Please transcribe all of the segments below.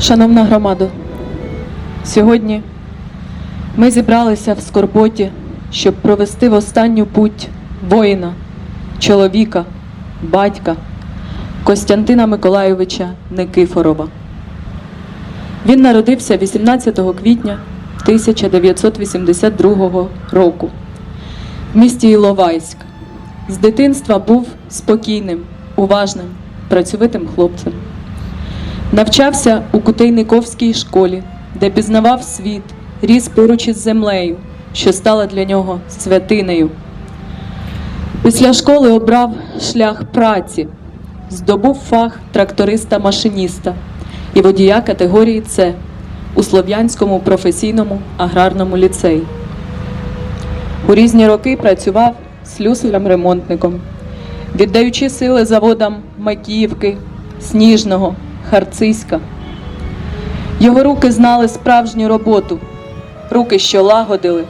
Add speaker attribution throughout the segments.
Speaker 1: Шановна громадо, сьогодні ми зібралися в Скорботі, щоб провести в останню путь воїна, чоловіка, батька Костянтина Миколайовича Никифорова. Він народився 18 квітня 1982 року в місті Іловайськ. З дитинства був спокійним, уважним, працьовитим хлопцем. Навчався у Кутейниковській школі, де пізнавав світ, ріс поруч із землею, що стала для нього святинею. Після школи обрав шлях праці, здобув фах тракториста-машиніста і водія категорії С у Слов'янському професійному аграрному ліцеї. У різні роки працював слюсарем-ремонтником, віддаючи сили заводам Макіївки, Сніжного, Харциська. Його руки знали справжню роботу, руки, що лагодили,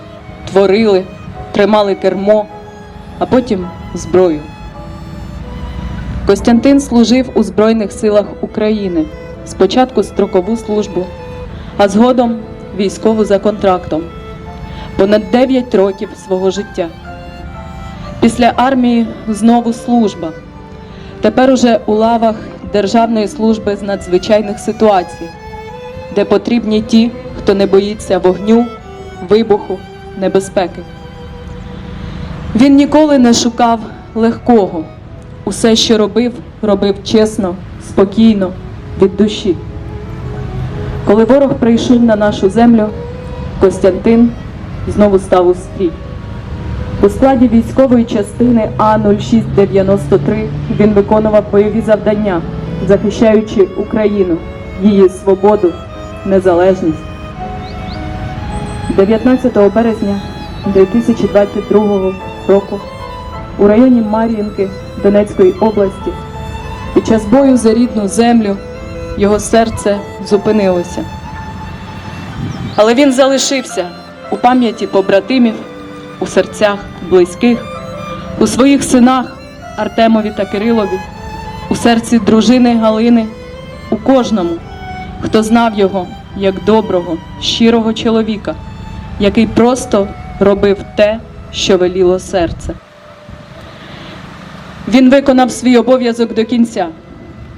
Speaker 1: творили, тримали кермо, а потім зброю. Костянтин служив у Збройних силах України, спочатку строкову службу, а згодом військову за контрактом понад 9 років свого життя. Після армії знову служба. Тепер уже у лавах Державної служби з надзвичайних ситуацій, де потрібні ті, хто не боїться вогню, вибуху, небезпеки. Він ніколи не шукав легкого. Усе, що робив, робив чесно, спокійно, від душі. Коли ворог прийшов на нашу землю, Костянтин знову став у стрій. У складі військової частини А0693 він виконував бойові завдання, захищаючи Україну, її свободу, незалежність. 19 березня 2022 року у районі Мар'їнки Донецької області під час бою за рідну землю його серце зупинилося. Але він залишився у пам'яті побратимів, у серцях близьких, у своїх синах Артемові та Кирилові, у серці дружини Галини, у кожному, хто знав його як доброго, щирого чоловіка, який просто робив те, що веліло серце. Він виконав свій обов'язок до кінця.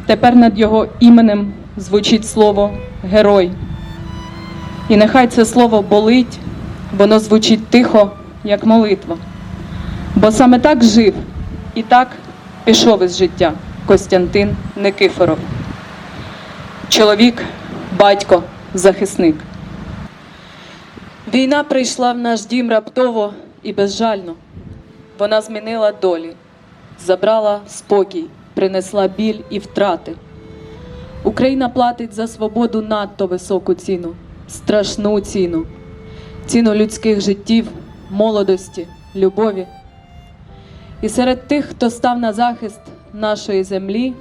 Speaker 1: Тепер над його іменем звучить слово герой. І нехай це слово болить, воно звучить тихо, як молитва. Бо саме так жив і так пішов із життя Костянтин Никифоров. Чоловік, батько, захисник. Війна прийшла в наш дім раптово і безжально. Вона змінила долі, забрала спокій, принесла біль і втрати. Україна платить за свободу надто високу ціну, страшну ціну, ціну людських життів, молодості, любові. І серед тих, хто став на захист нашої землі,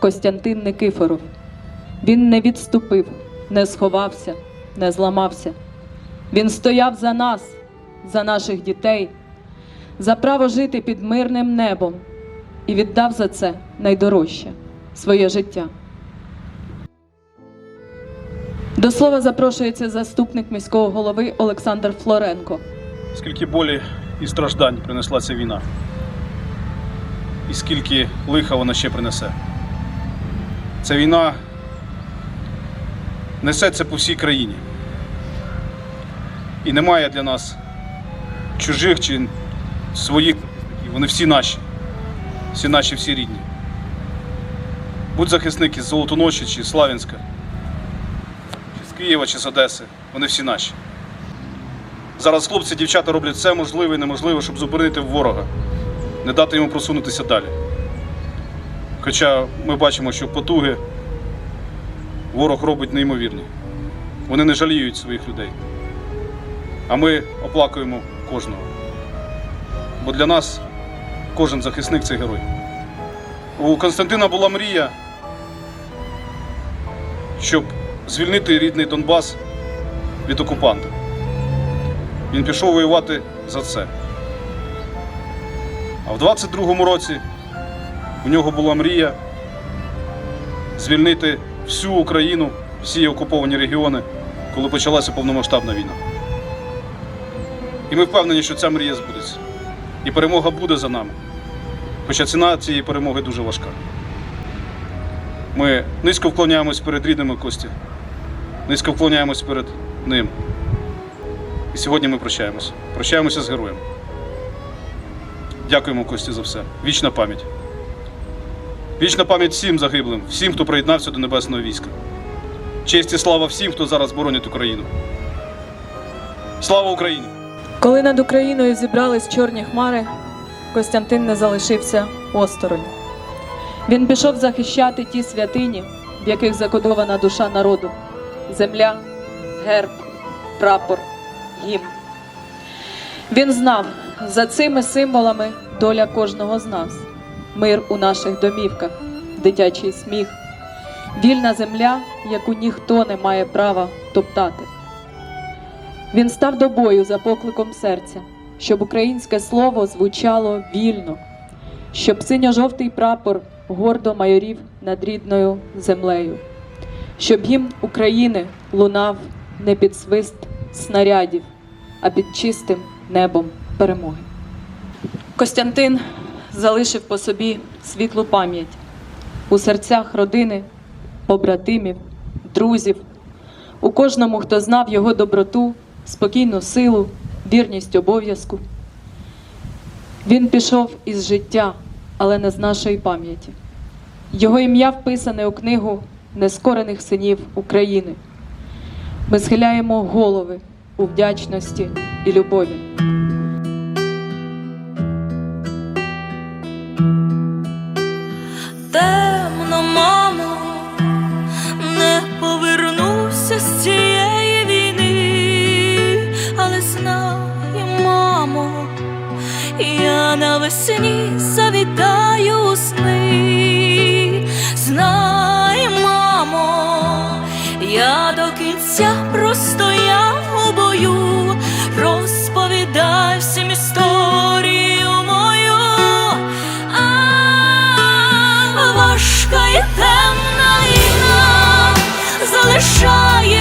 Speaker 1: Костянтин Никифоров. Він не відступив, не сховався, не зламався. Він стояв за нас, за наших дітей, за право жити під мирним небом і віддав за це найдорожче своє життя. До слова запрошується заступник міського голови Олександр Флоренко.
Speaker 2: Скільки болі і страждань принесла ця війна, і скільки лиха вона ще принесе. Ця війна несеться по всій країні. І немає для нас чужих чи своїх захисників. Вони всі наші, всі наші, всі рідні. Будь захисник із Золотоноші чи Славянська, чи з Києва, чи з Одеси, вони всі наші. Зараз хлопці, дівчата роблять все можливе і неможливе, щоб зупинити ворога, не дати йому просунутися далі. Хоча ми бачимо, що потуги ворог робить неймовірні. Вони не жаліють своїх людей. А ми оплакуємо кожного. Бо для нас кожен захисник це герой. У Константина була мрія, щоб звільнити рідний Донбас від окупанта. Він пішов воювати за це. А в 22-му році у нього була мрія звільнити всю Україну, всі окуповані регіони, коли почалася повномасштабна війна. І ми впевнені, що ця мрія збудеться. І перемога буде за нами. Хоча ціна цієї перемоги дуже важка. Ми низько вклоняємось перед рідними Кості, низько вклоняємось перед ним. І сьогодні ми прощаємося. Прощаємося з героєм. Дякуємо Кості за все. Вічна пам'ять. Вічна пам'ять всім загиблим, всім, хто приєднався до небесного війська. Честь і слава всім, хто зараз боронить Україну. Слава Україні!
Speaker 1: Коли над Україною зібрались чорні хмари, Костянтин не залишився осторонь. Він пішов захищати ті святині, в яких закодована душа народу: земля, герб, прапор, гімн. Він знав, за цими символами доля кожного з нас, мир у наших домівках, дитячий сміх, вільна земля, яку ніхто не має права топтати. Він став до бою за покликом серця, щоб українське слово звучало вільно, щоб синьо-жовтий прапор гордо майорів над рідною землею, щоб гімн України лунав не під свист снарядів, а під чистим небом перемоги. Костянтин залишив по собі світлу пам'ять у серцях родини, побратимів, друзів, у кожному, хто знав його доброту, спокійну силу, вірність обов'язку. Він пішов із життя, але не з нашої пам'яті. Його ім'я вписане у книгу нескорених синів України. Ми схиляємо голови у вдячності і любові.
Speaker 3: До кінця простояв у бою, розповідай всім історію мою. А важка і темна війна залишає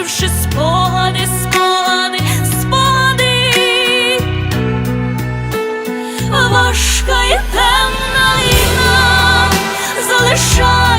Speaker 3: залишивши спогади, спогади, спогади. Важка і темна війна залишає